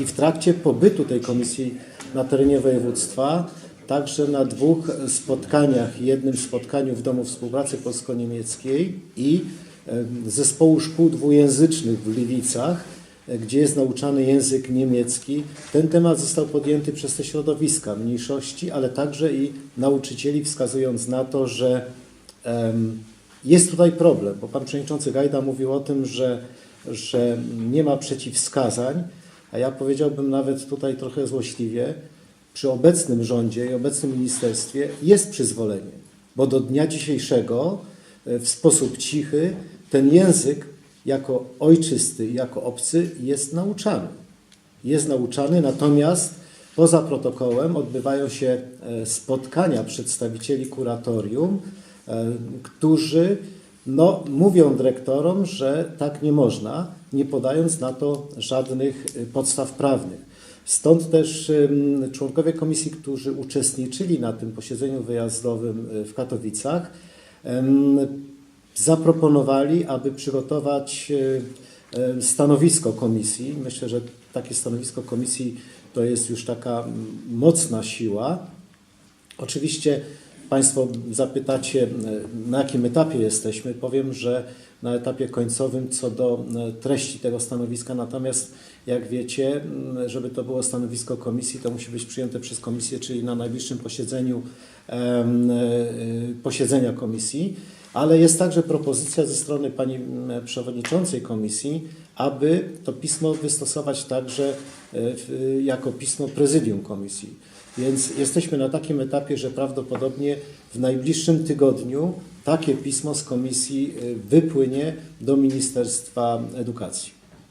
I w trakcie pobytu tej komisji na terenie województwa, także na dwóch spotkaniach, jednym spotkaniu w Domu Współpracy Polsko-Niemieckiej i zespołu szkół dwujęzycznych w Gliwicach, e, gdzie jest nauczany język niemiecki, ten temat został podjęty przez te środowiska mniejszości, ale także i nauczycieli, wskazując na to, że jest tutaj problem, bo pan przewodniczący Gajda mówił o tym, że, że nie ma przeciwwskazań, a ja powiedziałbym nawet tutaj trochę złośliwie, przy obecnym rządzie i obecnym ministerstwie jest przyzwolenie, bo do dnia dzisiejszego e, w sposób cichy ten język jako ojczysty, jako obcy jest nauczany. Jest nauczany, natomiast poza protokołem odbywają się e, spotkania przedstawicieli kuratorium, e, którzy no, mówią dyrektorom, że tak nie można, nie podając na to żadnych y, podstaw prawnych. Stąd też członkowie komisji, którzy uczestniczyli na tym posiedzeniu wyjazdowym y, w Katowicach, zaproponowali, aby przygotować y, stanowisko komisji. Myślę, że takie stanowisko komisji to jest już taka mm, mocna siła. Oczywiście Państwo zapytacie, e, na jakim etapie jesteśmy. Powiem, że na etapie końcowym co do e, treści tego stanowiska. Natomiast, jak wiecie, żeby to było stanowisko komisji, to musi być przyjęte przez komisję, czyli na najbliższym posiedzeniu e, posiedzenia komisji. Ale jest także propozycja ze strony pani przewodniczącej komisji, aby to pismo wystosować także e, jako pismo prezydium komisji. Więc jesteśmy na takim etapie, że prawdopodobnie w najbliższym tygodniu takie pismo z komisji y, wypłynie do Ministerstwa Edukacji.